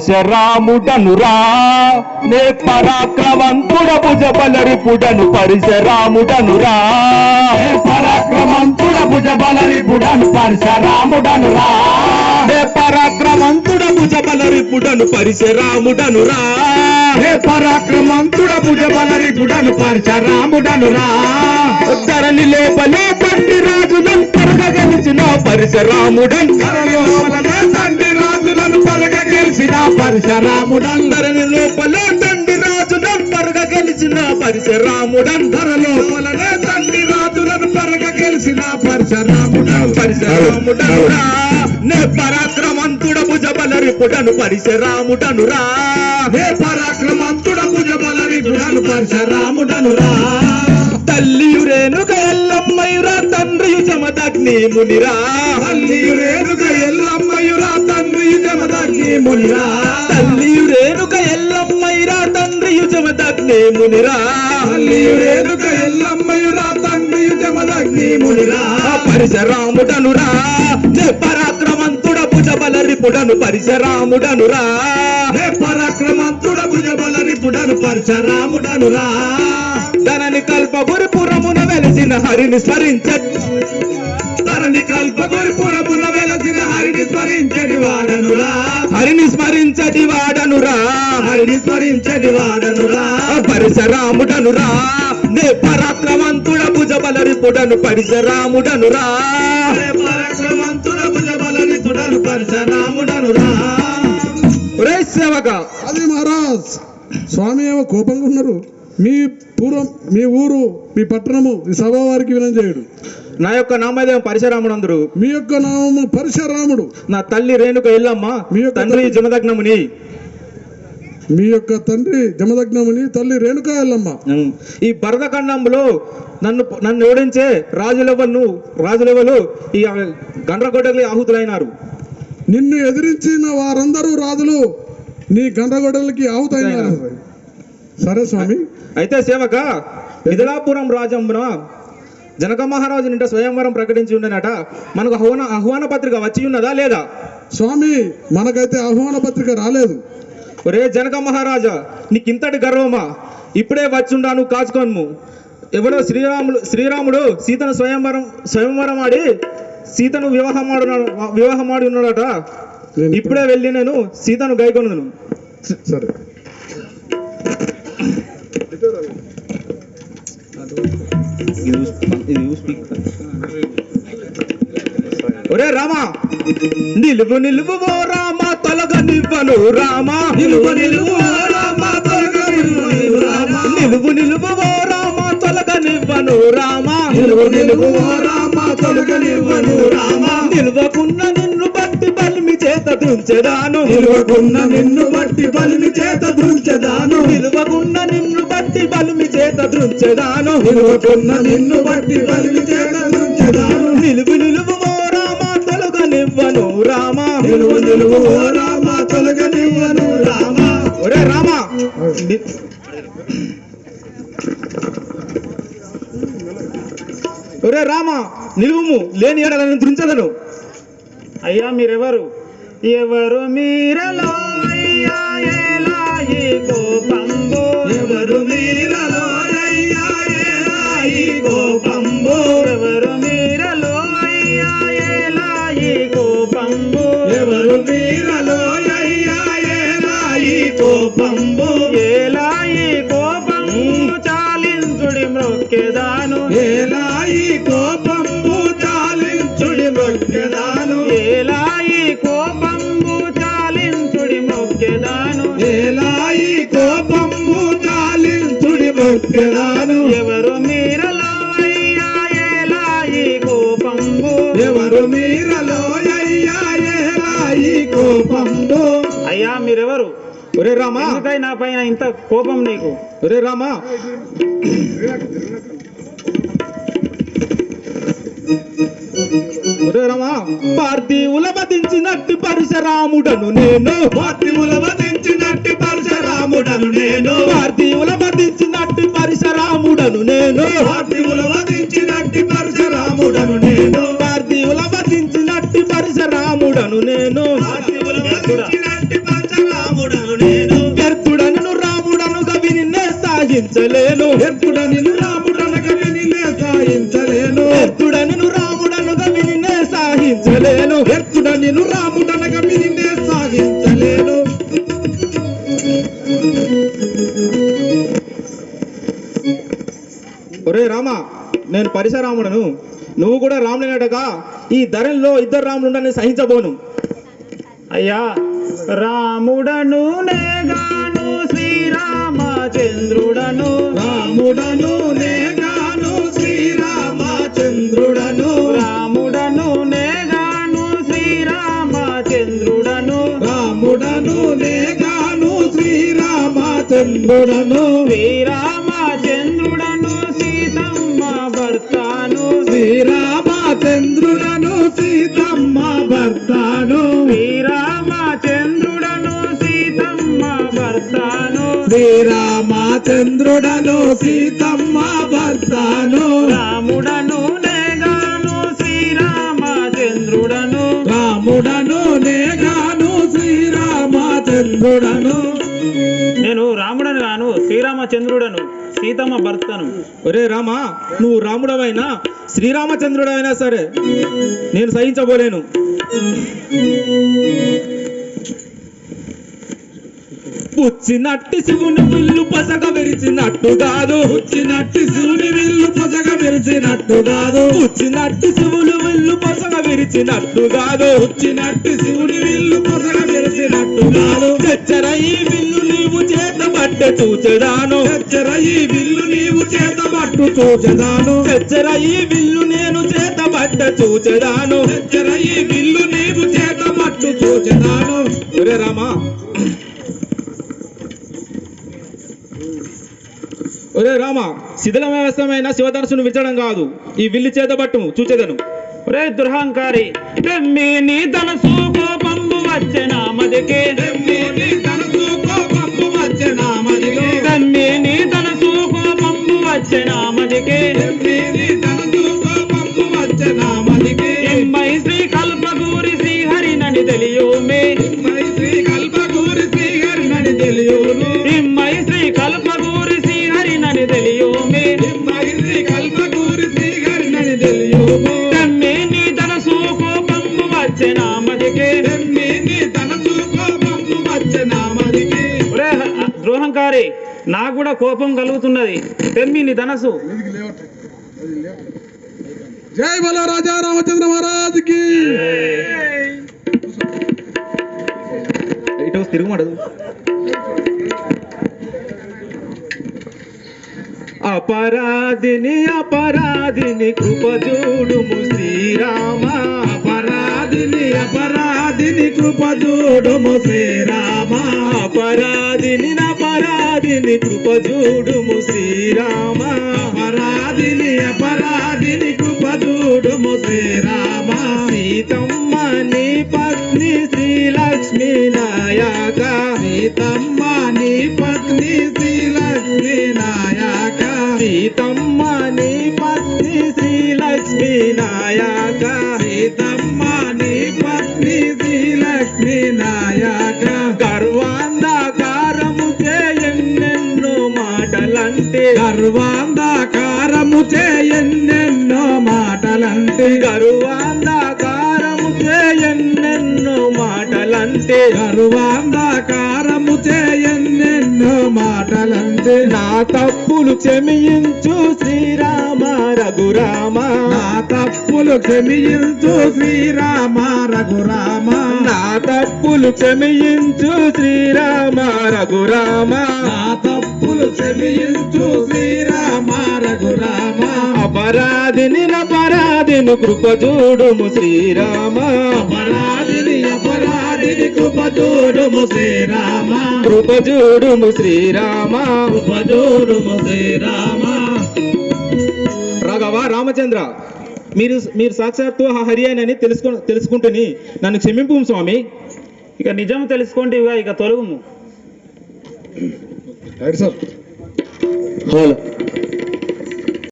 పరిశరాముడనురా నే పరాక్రమంతుడ భుజబలరిపుడను పరిశరాముడనురా ఏ పరాక్రమంతుడ భుజబలరిపుడను పరశరాముడనురా నే పరాక్రమంతుడ భుజబలరిపుడను పరిశరాముడనురా హే పరాక్రమంతుడ భుజబలరిపుడను పరశరాముడనురా ధరణి లేపలే తండ్రి రాజులను పరగగలిచిన పరిశరాముడన్ లోపలనే తండ్రి రాజులను పలక గెలిచిన పరశరాముడన్ ధరణి లోపల తండ్రి రాజులను పరగగలిచిన ధర లోపలనే తండ్రి రాజులను పరగ గెలిచిన పరశరాముడన్ పరిశరాముడనురా నే పరాత్ భుజబలరిపుడను పరిశరాముడనురా ఏ పరాక్రమంతుడ భుజబలరిపుడను పరశరాముడనురా. తల్లియు రేణుక ఎల్లమ్మయురా తండ్రియు జమదగ్ని మునిరా తల్లియు రేణుక ఎల్లమ్మయురా తండ్రి జమదగ్ని మునిరా తల్లియు రేణుక ఎల్లమ్మయురా తండ్రియు జమదగ్ని మునిరా తల్లియు రేణుక ఎల్లమ్మయురా తండ్రి జమదగ్ని మునిరా పరిశరాముడనురా. నే పరాక్రమంతుడ భుజబలరిపుడను పరిశరాముడనురా పరాక్రమంతుడ భుజబలరిపుడను పరశరాముడనురా ధనని కల్పగురి పురమున వెలిసిన హరిని స్మరించ తరణి కల్పగురి పురమున వెలసిన హరిని స్మరించడి వాడనురా హరిని స్మరించటి వాడనురా హరిని స్మరించడి వాడనురా పరిశరాముడనురా నే పరాక్రమంతుడ భుజబలరిపుడను పరిశరాముడనురా ఏ సేవక అది మహారాజ్. స్వామి ఏమో కోపంగా ఉన్నారు. మీ పూర్వం మీ ఊరు మీ పట్టణము ఈ సభా వారికి వినంజేయుడు. నా యొక్క నామదేవం పరిశరాముడందరు. మీ యొక్క నామము పరశురాముడు. నా తల్లి రేణుక ఎల్లమ్మ మీ యొక్క తండ్రి జమదగ్నముని. మీ యొక్క తండ్రి జమదగ్నముని తల్లి రేణుకా ఎల్లమ్మ ఈ భరతఖండంలో నన్ను నన్ను ఓడించే రాజులెవరు రాజులెవరు ఈ గండ్రగొడ్డలి ఆహుతులైనారు. నిన్ను ఎదిరించిన వారందరూ రాజులు నీ గండ్రగొడ్డలకి ఆవుతైనారు సరే స్వామి. అయితే సేవక మిథిలాపురం రాజంబున జనక మహారాజు నింట స్వయంవరం ప్రకటించి ఉండనట మనకు ఆహ్వాన ఆహ్వాన పత్రిక వచ్చి ఉన్నదా లేదా? స్వామి మనకైతే ఆహ్వాన పత్రిక రాలేదు. ఒరే జనక మహారాజా నీకింతటి గర్వమా? ఇప్పుడే వచ్చుండాను కాచుకోను ఎవడో శ్రీరాముడు శ్రీరాముడు సీతను స్వయంవరం స్వయంవరం ఆడి సీతను వివాహమాడు వివాహమాడి ఉన్నాడట. నేను ఇప్పుడే వెళ్ళి నేను సీతను గైకొనదును సరే. ఒరే రామా! నిలువు నిలువు ఓ రామ తొలగ నివ్వను రామా. నిలువ నిలువ రామ తొలగ నిలువ రామ. నిలువు నిలువు ఓ రామ తొలగ నివ్వను రామా. నిలువ నిలువ రామ తొలగ నివ్వను రామ. నిలువకున్న నిన్ను బట్టి బలిమి చేత దుంచెదాను నిలువకున్న నిన్ను బట్టి బలిమి చేత దృంచదాను నిలువకున్న నిన్ను బట్టి బలిమి చేత దృంచెదాను నిలువకున్న నిన్ను బట్టి బలిమి చేత దృంచదాను నిలువు నిలువు ఓ రామ తొలగ నివ్వను రామా. నిలువ నిలువ రామ తొలగ నివ్వను రామ. ఒరే రామా. ఒరే రామా. నిలువుము లేని ఎడలను దృంచదను అయ్యా మీరెవరు? ఎవరు మీరలో? అయ్యా ఎలా? ఈ కోపంబు. ఎవరు మీరలో? అయ్యా ఈ కోపంబు. ఎవరు మొక్కెదాను ఎవరు మీరలో అయ్యా ఎలా ఈ కోపంబు. ఎవరు మీరలో అయ్యా ఈ కోపంబు. అయ్యా మీరెవరు? ఒరే రామా. నా పైన ఇంత కోపం నీకు? ఒరే రామా. పరశురాముడను నేను పరశురాముడను రాముడను నేను వచ్చినట్టి పరశురాముడను నేను వ్యర్థుడను సాగించలేను ఎత్తుడ నిన్ను సాయించలేను వ్యర్థుడను రాముడనుగా విని సాగించలేను ఎత్తుడ నిన్ను రాముడనక వినినే సాగించలేను ఒరే రామ నేను పరిసరాముడను. నువ్వు కూడా రాముడినటగా ఈ ధరల్లో ఇద్దరు రాముడు ఉండని సహించబోను. అయ్యా. రాముడను నేగాను శ్రీరామచంద్రుడను. రాముడను నేగాను శ్రీరామచంద్రుడను. రాముడను నేగాను శ్రీరామచంద్రుడను. రాముడను నేగాను శ్రీరామచంద్రుడను. శ్రీరామచంద్రుడను సీతమ్మ భర్తాను. శ్రీరామచంద్రుడను శ్రీరామచంద్రుడను సీతమ్మ భర్తాను. రాముడను నేగాను శ్రీరామచంద్రుడను. రాముడను నేగాను శ్రీరామచంద్రుడను. నేను రాముడను గాను శ్రీరామచంద్రుడను సీతమ్మ భర్తను. ఒరే రామ నువ్వు రాముడవైనా శ్రీరామచంద్రుడైనా సరే నేను సహించబోలేను. పుచ్చినట్టి శివుని విల్లు పసగ విరిచినట్టు కాదు. వచ్చినట్టి శివుని విల్లు పసగ మెరిచినట్టు కాదు. పుచ్చినట్టి శివుని విల్లు పసగ విరిచినట్టు కాదు. వచ్చినట్టి శివుని విల్లు పసగ మెరిచినట్టు కాదు. చచ్చర ఈ విల్లు నీవు చేత పట్టే చూచడాను చచ్చర ఈ విల్లు నీవు చేత పట్టు చూచడాను చచ్చర ఈ విల్లు నేను చేత పట్ట చూచడాను చచ్చర ఈ విల్లు నీవు చేత పట్టు చూచడాను ఒరే ఒరే రామ శిథిల వ్యవస్థమైన శివధనుసును విచ్చడం కాదు. ఈ విల్లు చేత పట్టు చూచెదను. ఒరే దుర్హంకారి నీ తనసు కోపంబు వచ్చెన మదికి తెమ్మేని తనసు కోపము వచ్చెన మదిలో తెమ్మి నీ తనసు కోపంబు వచ్చెన మదికి తెమ్మేని ద్రోహంకారి నాకు కూడా కోపం కలుగుతున్నది. తెమ్మి నీ ధనసు జై బల రాజా రామచంద్ర మహారాజ్కి ఇటు తిరుగుమాడదు అపరాధిని అపరాధిని కృప చూడుము శ్రీరామ. అపరాధిని అపరాధిని కృపజూడుము శ్రీరామ అపరాధిని అపరాధిని కృపజూడుము శ్రీరామ అపరాధిని అపరాధిని కృపజూడుము శ్రీరామ సీతమ్మ నీ పత్ని శ్రీలక్ష్మీ నాయక. సీతమ్మ నీ పత్ని శ్రీలక్ష్మీ నాయక. సీతమ్మ నీ పత్ని శ్రీలక్ష్మీ నాయక. గర్వాంధకారము చేయెన్నెన్నో మాటలంటే గర్వాంధకారము చేయెన్నెన్నో మాటలంటే గర్వాంధకారము చేయెన్నెన్నో మాటలంటే నా తప్పులు క్షమించు శ్రీరామ రఘురామ. నా తప్పులు క్షమించు శ్రీరామ రఘురామ. నా తప్పులు క్షమించు శ్రీరామ రఘురామ. నా అపరాధిని అపరాధిని కృప చూడుము శ్రీరామ. అపరాధిని అపరాధిని కృప చూడుము శ్రీరామ. కృప చూడుము శ్రీరామ. కృప చూడుము శ్రీరామ. రాఘవ రామచంద్ర మీరు మీరు సాక్షాత్తు ఆ హరి అని తెలుసుకు తెలుసుకుంటుని నన్ను క్షమింపు స్వామి. ఇక నిజం తెలుసుకోండి ఇక తొలగుము. సార్. Hola.